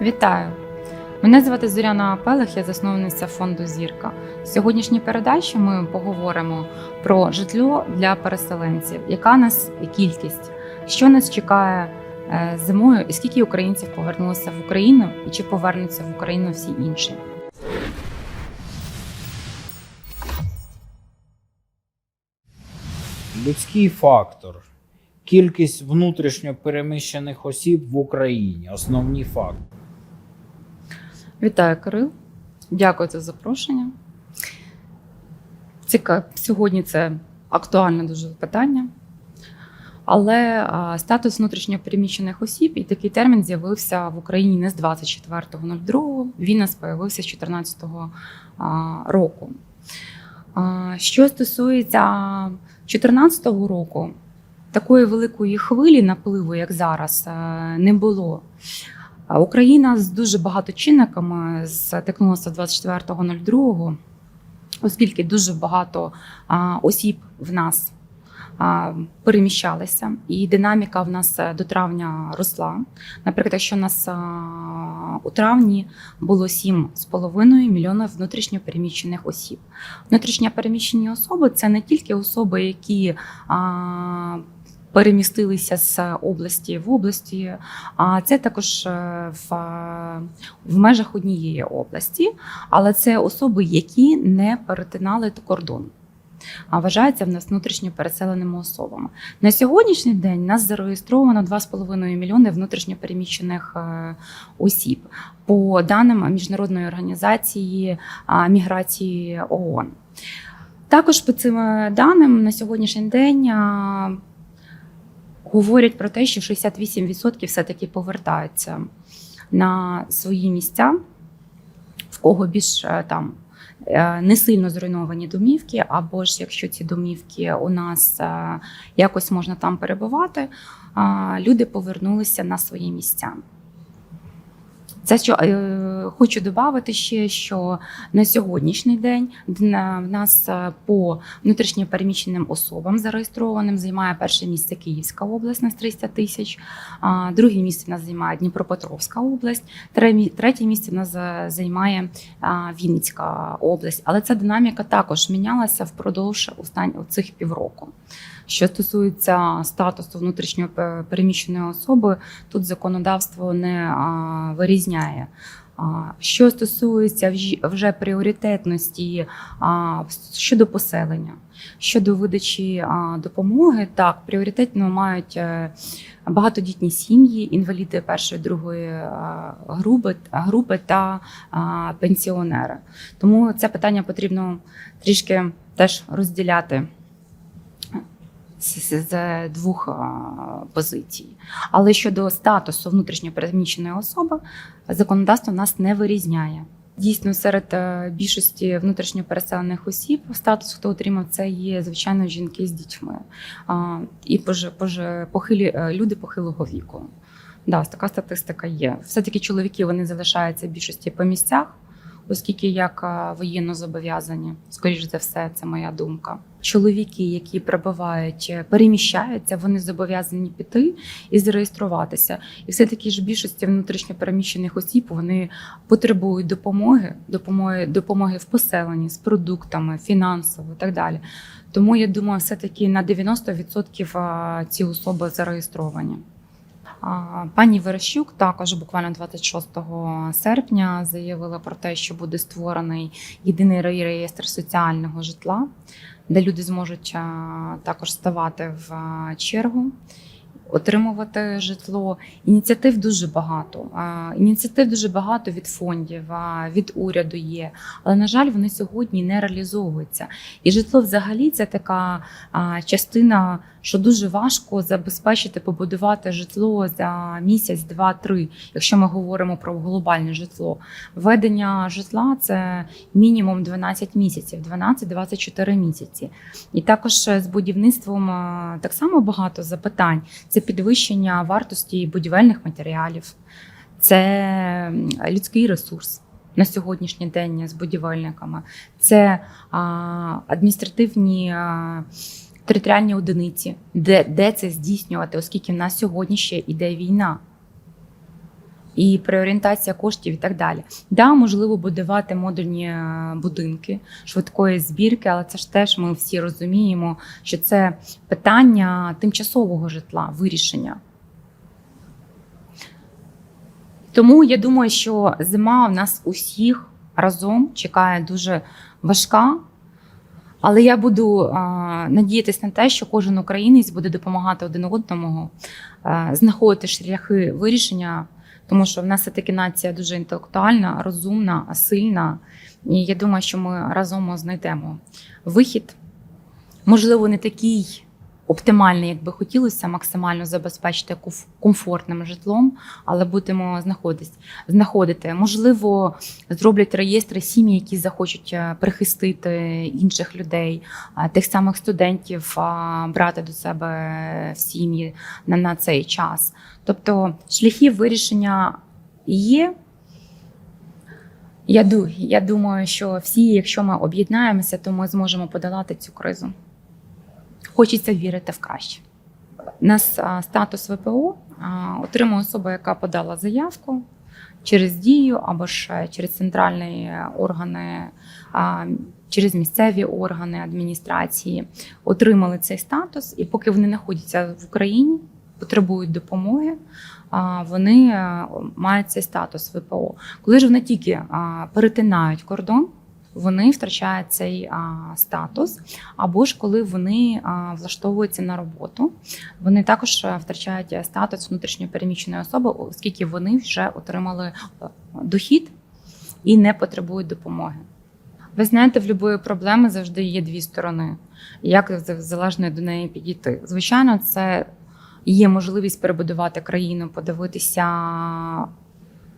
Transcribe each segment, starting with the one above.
Вітаю! Мене звати Зоряна Пелех, я засновниця фонду Зірка. В сьогоднішній передачі ми поговоримо про житло для переселенців, яка нас кількість, що нас чекає е, зимою, і скільки українців повернулося в Україну, і чи повернуться в Україну всі інші. Людський фактор. Кількість внутрішньо переміщених осіб в Україні. Основні фактори. Вітаю, Кирил. Дякую за запрошення. Цікаво, сьогодні це актуальне дуже питання. Але статус внутрішньопереміщених осіб і такий термін з'явився в Україні не з 24.02, він нас з'явився з 2014 року. Що стосується 2014 року, такої великої хвилі напливу, як зараз, не було. Україна з дуже багато чинниками стикнулася 24.02, оскільки дуже багато осіб в нас переміщалися, і динаміка в нас е, до травня росла. Наприклад, якщо у нас у травні було 7,5 мільйонів внутрішньопереміщених осіб. Внутрішньопереміщені особи це не тільки особи, які перемістилися з області в області, а це також е, в, е, в межах однієї області, але це особи, які не перетинали кордон. А вважаються в нас внутрішньо переселеними особами. На сьогоднішній день нас зареєстровано 2,5 мільйони внутрішньо переміщених е, осіб по даним міжнародної організації міграції ООН. Також по цим даним на сьогоднішній день говорять про те, що 68% все-таки повертаються на свої місця, в кого більш е, там е, не сильно зруйновані домівки, або ж якщо ці домівки у нас е, якось можна там перебувати, люди повернулися на свої місця. Це що е, хочу додати ще, що на сьогоднішній день на- в нас е, по внутрішньо переміщеним особам зареєстрованим займає перше місце Київська область на 300 тисяч, а друге місце в нас займає Дніпропетровська область, третє місце в нас е, займає Вінницька область. Але ця динаміка також мінялася впродовж останніх цих півроку. Що стосується статусу внутрішньо переміщеної особи, тут законодавство не вирізняє. Що стосується вж- вже пріоритетності щодо поселення, щодо видачі допомоги, так пріоритетно мають е, багатодітні сім'ї, інваліди першої другої групи, групи та пенсіонери. Тому це питання потрібно трішки теж розділяти з, двох позицій. Але щодо статусу внутрішньопереміщеної особи, законодавство нас не вирізняє. Дійсно, серед е, більшості внутрішньопереселених осіб статус, хто отримав це, є звичайно жінки з дітьми і пож, пож, похилі е, люди похилого віку. Да, така статистика є. Все-таки чоловіки вони залишаються в більшості по місцях, оскільки як воєнно зобов'язані, скоріш за все, це моя думка. Чоловіки, які прибувають, е, переміщаються, вони зобов'язані піти і зареєструватися. І все таки ж більшості внутрішньопереміщених осіб вони потребують допомоги, допомоги, допомоги в поселенні з продуктами, фінансово і так далі. Тому я думаю, все таки на 90% ці особи зареєстровані. Пані Верещук також буквально 26 серпня заявила про те, що буде створений єдиний реєстр соціального житла, де люди зможуть також ставати в чергу, отримувати житло. Ініціатив дуже багато. Ініціатив дуже багато від фондів, від уряду є, але на жаль, вони сьогодні не реалізовуються. І житло взагалі це така частина, що дуже важко забезпечити, побудувати житло за місяць, два-три, якщо ми говоримо про глобальне житло. Введення житла це мінімум 12 місяців, 12-24 місяці. І також з будівництвом так само багато запитань. Це підвищення вартості будівельних матеріалів, це людський ресурс. На сьогоднішній день з будівельниками це адміністративні територіальні одиниці, де, де це здійснювати, оскільки в нас сьогодні ще йде війна. І переорієнтація коштів і так далі. Да, можливо, будувати модульні е, будинки швидкої збірки, але це ж теж ми всі розуміємо, що це питання тимчасового житла, вирішення. Тому я думаю, що зима в нас усіх разом чекає дуже важка. Але я буду а, надіятися на те, що кожен українець буде допомагати один одному а, знаходити шляхи вирішення, тому що в нас все-таки нація дуже інтелектуальна, розумна, сильна. І я думаю, що ми разом знайдемо вихід. Можливо, не такий оптимальний, як би хотілося, максимально забезпечити комфортним житлом, але будемо знаходити. Можливо, зроблять реєстри сім'ї, які захочуть е, прихистити інших людей, тих самих студентів брати до себе в сім'ї на, на цей час. Тобто шляхи вирішення є. Я, я думаю, що всі, якщо ми об'єднаємося, то ми зможемо подолати цю кризу. Хочеться вірити в краще. У нас статус ВПО отримує особа, яка подала заявку через дію або ж е, через центральні органи, через місцеві органи адміністрації, отримали цей статус, і поки вони знаходяться в Україні, потребують допомоги. Вони е, мають цей статус ВПО. Коли ж вони тільки перетинають кордон, вони втрачають цей а, статус, або ж коли вони а, влаштовуються на роботу, вони також е, втрачають статус внутрішньопереміщеної особи, оскільки вони вже отримали е, дохід і не потребують допомоги. Ви знаєте, в будь-якої проблеми завжди є дві сторони. Як залежно до неї підійти? Звичайно, це є можливість перебудувати країну, подивитися.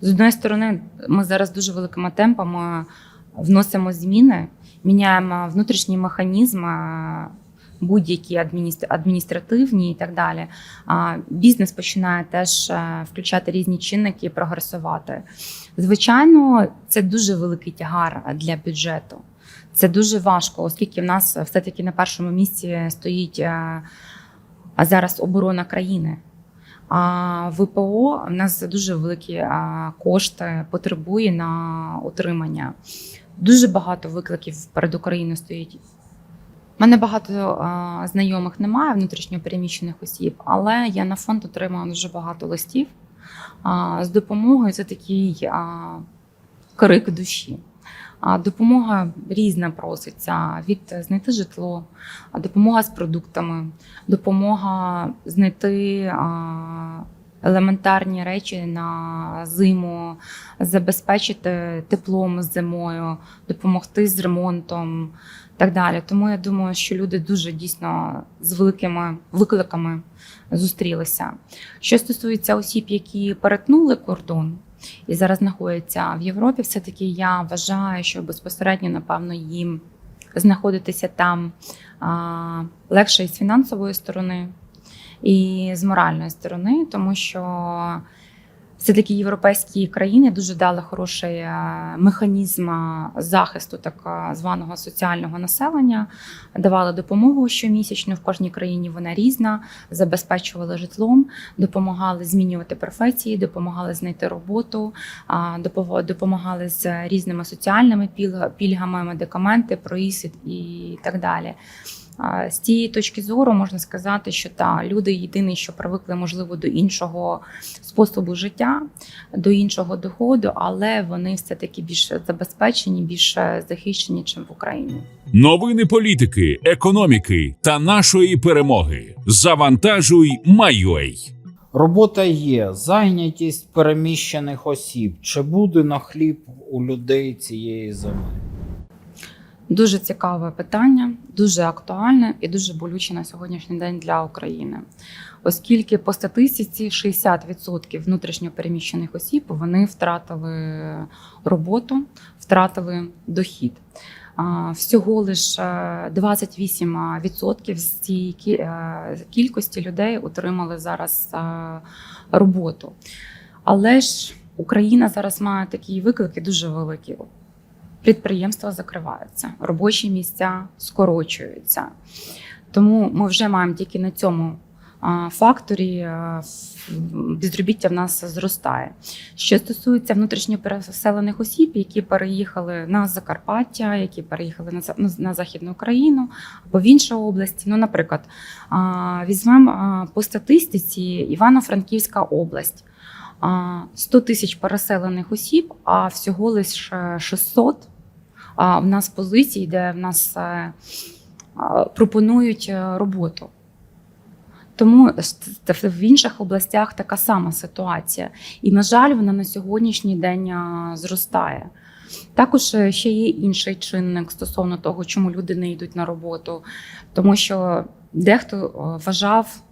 З одної сторони, ми зараз дуже великими темпами вносимо зміни, міняємо внутрішні механізми, будь-які адміністр- адміністративні і так далі. Бізнес починає теж е, включати різні чинники і прогресувати. Звичайно, це дуже великий тягар для бюджету. Це дуже важко, оскільки в нас все-таки на першому місці стоїть е, зараз оборона країни. А ВПО в нас дуже великі кошти потребує на утримання. Дуже багато викликів перед Україною стоїть. У мене багато а, знайомих немає внутрішньопереміщених осіб, але я на фонд отримала дуже багато листів а, з допомогою. Це такий а, крик душі. А допомога різна проситься від знайти житло, допомога з продуктами, допомога знайти а, елементарні речі на зиму, забезпечити теплом зимою, допомогти з ремонтом і так далі. Тому я думаю, що люди дуже дійсно з великими викликами зустрілися. Що стосується осіб, які перетнули кордон. І зараз знаходяться в Європі. Все таки я вважаю, що безпосередньо, напевно, їм знаходитися там а, легше і з фінансової сторони, і з моральної сторони, тому що все-таки європейські країни дуже дали хороший е, механізм захисту так е, званого соціального населення, давали допомогу щомісячно в кожній країні. Вона різна, забезпечували житлом, допомагали змінювати професії, допомагали знайти роботу, допомагали з різними соціальними пільг- пільгами, медикаменти, проїзд і так далі. З цієї точки зору можна сказати, що та люди єдині, що привикли, можливо, до іншого способу життя, до іншого доходу, але вони все таки більш забезпечені, більш захищені, ніж в Україні. Новини політики, економіки та нашої перемоги. Завантажуй Майой. Робота є, зайнятість переміщених осіб. Чи буде на хліб у людей цієї зими? Дуже цікаве питання, дуже актуальне і дуже болюче на сьогоднішній день для України, оскільки по статистиці 60% внутрішньопереміщених осіб вони втратили роботу, втратили дохід. Всього лише 28% з цієї е, кількості людей отримали зараз е, роботу. Але ж Україна зараз має такі виклики дуже великі. Підприємства закриваються, робочі місця скорочуються. Тому ми вже маємо тільки на цьому факторі безробіття в нас зростає. Що стосується внутрішньо переселених осіб, які переїхали на Закарпаття, які переїхали на, За- на, на Західну Україну або в інші області. Ну, наприклад, візьмемо по статистиці Івано-Франківська область. А, 100 тисяч переселених осіб, а всього лише 600 а, в нас позицій, де в нас е, пропонують е, роботу. Тому в інших областях така сама ситуація. І, на жаль, вона на сьогоднішній день зростає. Також е, ще є інший чинник стосовно того, чому люди не йдуть на роботу, тому що дехто е, вважав,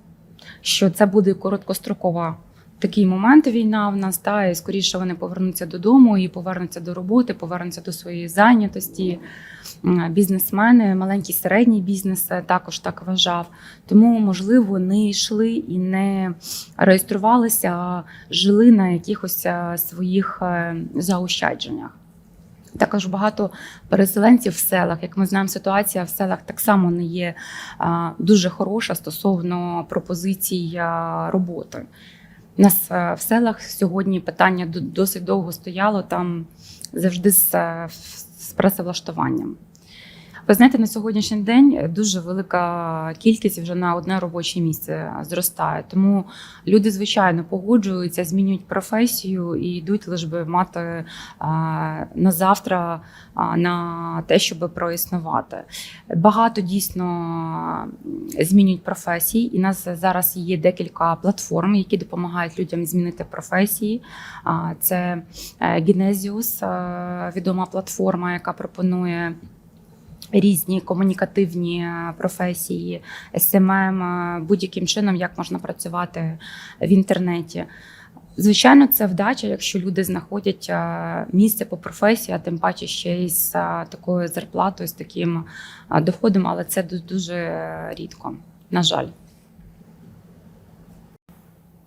що це буде короткострокова такий момент війна в нас, та, і скоріше вони повернуться додому і повернуться до роботи, повернуться до своєї зайнятості. Бізнесмени, маленький середній бізнес е, також так вважав. Тому, можливо, не йшли і не реєструвалися, а жили на якихось е, своїх е, заощадженнях. Також багато переселенців в селах. Як ми знаємо, ситуація в селах так само не є дуже хороша стосовно пропозицій роботи. У нас е, в селах сьогодні питання до- досить довго стояло там завжди з, е, з працевлаштуванням. Ви знаєте, на сьогоднішній день дуже велика кількість вже на одне робоче місце зростає. Тому люди, звичайно, погоджуються, змінюють професію і йдуть лише би мати на завтра на те, щоб проіснувати. Багато дійсно змінюють професії, і нас зараз є декілька платформ, які допомагають людям змінити професії. Це е, е, відома платформа, яка пропонує. Різні комунікативні е, професії, СММ, е, будь-яким чином, як можна працювати в інтернеті. Звичайно, це вдача, якщо люди знаходять е, місце по професії, а тим паче ще й з такою зарплатою, з таким доходом, але це дуже рідко, на жаль.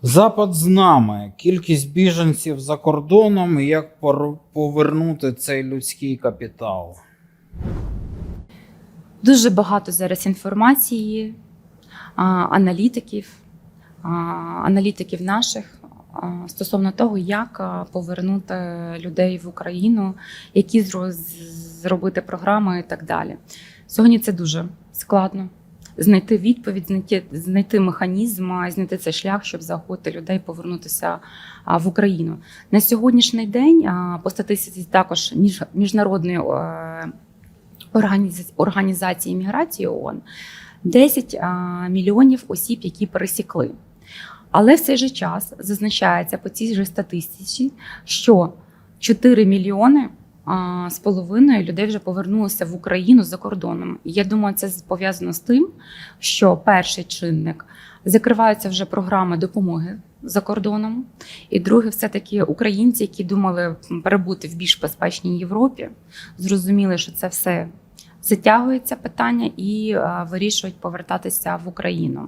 Запад з нами. Кількість біженців за кордоном і як повернути цей людський капітал. Дуже багато зараз інформації, аналітиків, аналітиків наших стосовно того, як повернути людей в Україну, які зробити програми і так далі. Сьогодні це дуже складно. Знайти відповідь, знайти, знайти механізм, знайти цей шлях, щоб заохотити людей повернутися в Україну. На сьогоднішній день по статистиці також міжнародної організації, міграції ООН 10 а, мільйонів осіб, які пересікли. Але в цей же час зазначається по цій же статистиці, що 4 мільйони з половиною людей вже повернулися в Україну за кордоном. Я думаю, це пов'язано з тим, що перший чинник закриваються вже програми допомоги за кордоном. І друге, все-таки українці, які думали перебути в більш безпечній Європі, зрозуміли, що це все затягується питання і вирішують повертатися в Україну.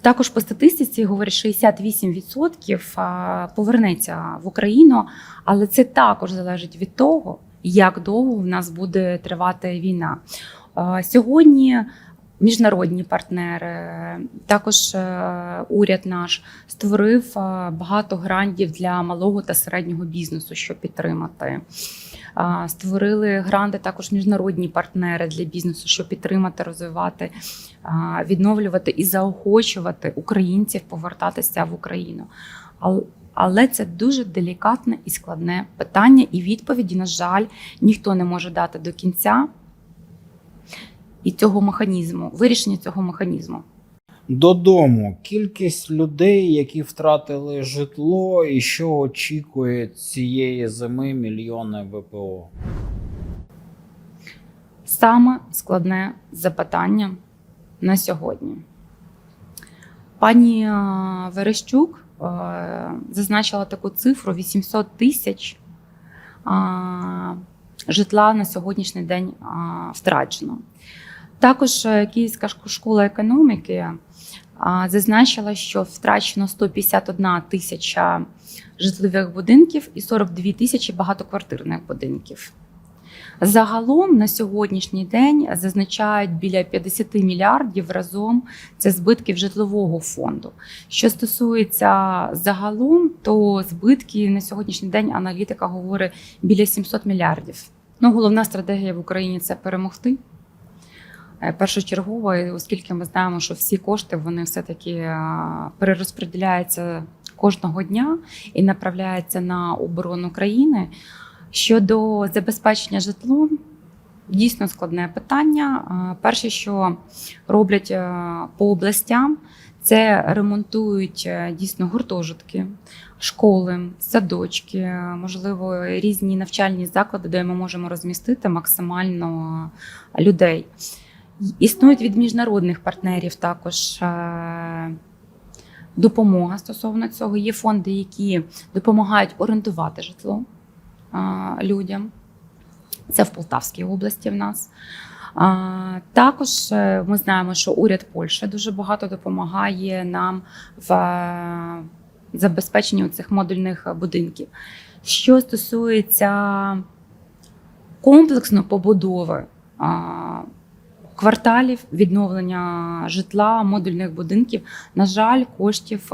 Також по статистиці говорять, 68% повернеться в Україну, але це також залежить від того, як довго в нас буде тривати війна. Сьогодні міжнародні партнери, також е, уряд наш створив е, багато грантів для малого та середнього бізнесу, щоб підтримати. Створили гранти також міжнародні партнери для бізнесу, щоб підтримати, розвивати, відновлювати і заохочувати українців повертатися в Україну. Але це дуже делікатне і складне питання, і відповіді, на жаль, ніхто не може дати до кінця і цього механізму, вирішення цього механізму. Додому кількість людей, які втратили житло, і що очікує цієї зими мільйони ВПО. Саме складне запитання на сьогодні. Пані е, Верещук е, зазначила таку цифру: 800 тисяч е, житла на сьогоднішній день втрачено. Також е, Київська школа економіки е, зазначила, що втрачено 151 тисяча житлових будинків і 42 тисячі багатоквартирних будинків. Загалом на сьогоднішній день зазначають біля 50 мільярдів разом це збитків житлового фонду. Що стосується загалом, то збитки на сьогоднішній день аналітика говорить біля 700 мільярдів. Ну, головна стратегія в Україні це перемогти. Е, Першочергово, оскільки ми знаємо, що всі кошти вони все-таки е, перерозподіляються кожного дня і направляються на оборону країни. Щодо забезпечення житлом, дійсно складне питання. Е, Перше, що роблять по областям, це ремонтують дійсно гуртожитки, школи, садочки, можливо, різні навчальні заклади, де ми можемо розмістити максимально людей. Існують від міжнародних партнерів також е, допомога стосовно цього. Є фонди, які допомагають орендувати житло е, людям. Це в Полтавській області в нас. А, також е, ми знаємо, що уряд Польщі дуже багато допомагає нам в е, забезпеченні цих модульних будинків. Що стосується комплексно побудови кварталів, відновлення житла, модульних будинків, на жаль, коштів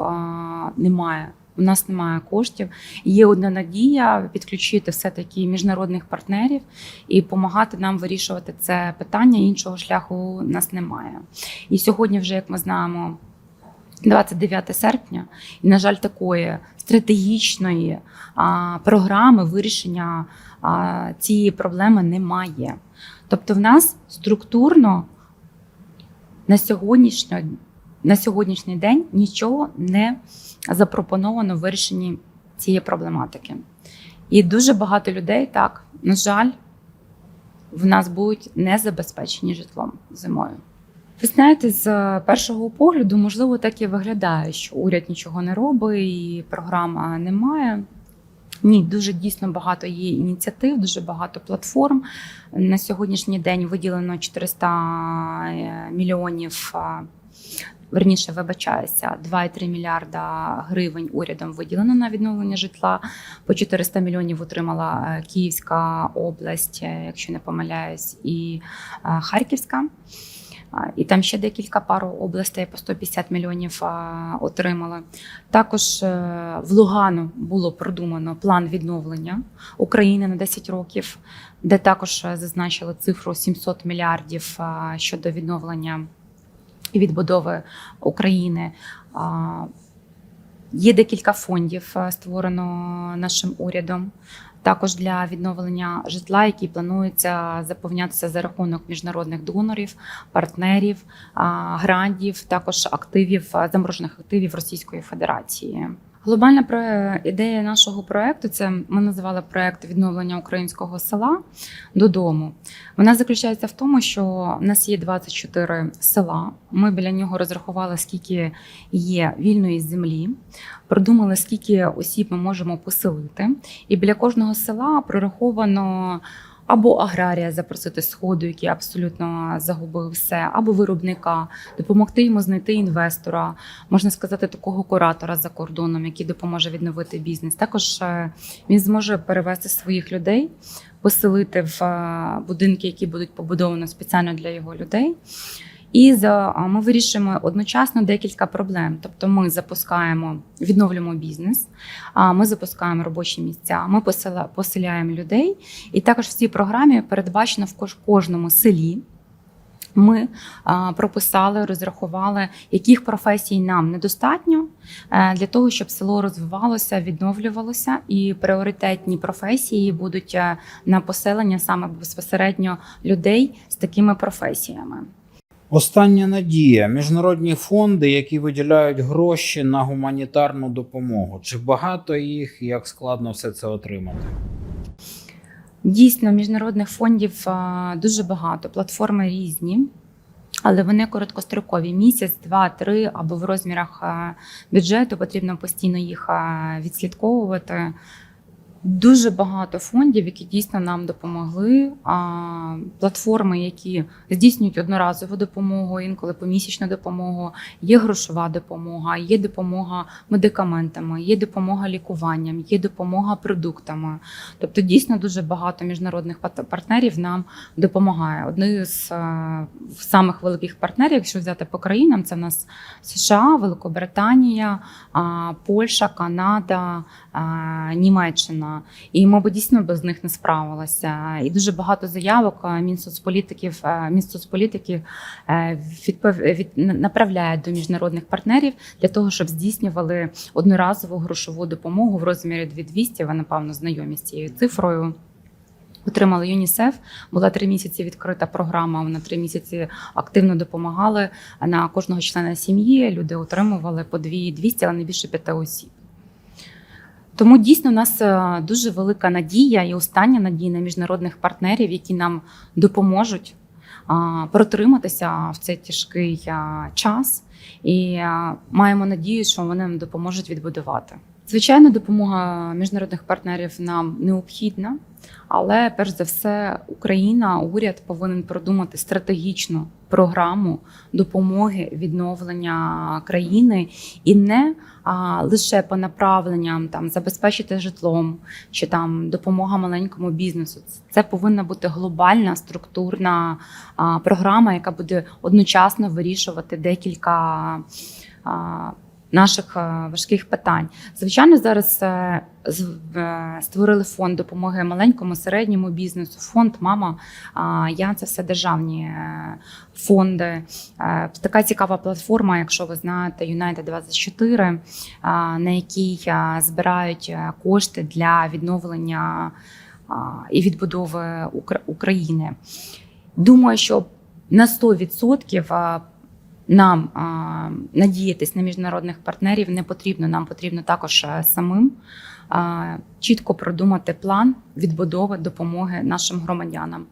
немає. У нас немає коштів. Є одна надія підключити все-таки міжнародних партнерів і допомагати нам вирішувати це питання. Іншого шляху у нас немає. І сьогодні, вже як ми знаємо, 29 серпня, і, на жаль, такої стратегічної а, програми вирішення а, цієї проблеми немає. Тобто, в нас структурно на сьогоднішній, на сьогоднішній день нічого не запропоновано в вирішенні цієї проблематики. І дуже багато людей, так, на жаль, в нас будуть не забезпечені житлом зимою. Ви знаєте, з першого погляду, можливо, так і виглядає, що уряд нічого не робить і програма немає. Ні, дуже дійсно багато є ініціатив, дуже багато платформ. На сьогоднішній день виділено 400 мільйонів. а, Верніше, вибачаюся, 2,3 мільярда гривень урядом виділено на відновлення житла. По 400 мільйонів отримала е, Київська область, е, якщо не помиляюсь, і е, Харківська. І там ще декілька пару областей по 150 мільйонів отримали. Також е, в Лугану було продумано план відновлення України на 10 років, де також е, зазначили цифру 700 мільярдів щодо відновлення і відбудови України. Є декілька фондів е, створено нашим урядом. Також для відновлення житла, які плануються заповнятися за рахунок міжнародних донорів, партнерів, грантів, також активів заморожених активів Російської Федерації. Глобальна про- ідея нашого проекту це ми називали проект відновлення українського села додому. Вона заключається в тому, що в нас є 24 села. Ми біля нього розрахували, скільки є вільної землі, продумали, скільки осіб ми можемо поселити. І біля кожного села прораховано. Або аграрія запросити сходу, який абсолютно загубив все, або виробника, допомогти йому знайти інвестора, можна сказати, такого куратора за кордоном, який допоможе відновити бізнес. Також е, він зможе перевести своїх людей, поселити в е, будинки, які будуть побудовані спеціально для його людей. І за ми вирішуємо одночасно декілька проблем. Тобто, ми запускаємо, відновлюємо бізнес, ми запускаємо робочі місця, ми поселяємо людей. І також в цій програмі передбачено в кож- кожному селі. Ми прописали, розрахували, яких професій нам недостатньо е, для того, щоб село розвивалося, відновлювалося, і пріоритетні професії будуть е, на поселення саме безпосередньо людей з такими професіями. Остання надія. Міжнародні фонди, які виділяють гроші на гуманітарну допомогу. Чи багато їх і як складно все це отримати? Дійсно, міжнародних фондів дуже багато, платформи різні, але вони короткострокові місяць, два, три або в розмірах бюджету потрібно постійно їх відслідковувати. Дуже багато фондів, які дійсно нам допомогли. А, платформи, які здійснюють одноразову допомогу, інколи помісячну допомогу, є грошова допомога, є допомога медикаментами, є допомога лікуванням, є допомога продуктами. Тобто, дійсно дуже багато міжнародних партнерів нам допомагає. Одним з е, самих великих партнерів, якщо взяти по країнам, це в нас США, Великобританія, Польща, Канада, Німеччина. І ми б дійсно без них не справилися. І дуже багато заявок а, Мінсоцполітиків, е, відпов... від... направляють до міжнародних партнерів для того, щоб здійснювали одноразову грошову допомогу в розмірі 2200. Ви напевно знайомі з цією цифрою. Отримали ЮНІСЕФ, була три місяці відкрита програма. Вона три місяці активно допомагали на кожного члена сім'ї. Люди отримували по 2200, але не більше п'яти осіб. Тому дійсно у нас е, дуже велика надія і остання надія на міжнародних партнерів, які нам допоможуть протриматися в цей тяжкий час, і маємо надію, що вони нам допоможуть відбудувати. Звичайно, допомога міжнародних партнерів нам необхідна, але перш за все, Україна, уряд повинен продумати стратегічну програму допомоги відновлення країни і не а, лише по направленням там забезпечити житлом чи там допомога маленькому бізнесу. Це повинна бути глобальна структурна а, програма, яка буде одночасно вирішувати декілька. а, Наших е, важких питань. Звичайно, зараз е, е, створили фонд допомоги маленькому середньому бізнесу. Фонд Мама я це все державні фонди. Така цікава платформа, якщо ви знаєте, United 24 на якій збирають кошти для відновлення і відбудови України. Думаю, що на 100% а, нам а, надіятись на міжнародних партнерів не потрібно. Нам потрібно також е, самим а, чітко продумати план відбудови допомоги нашим громадянам.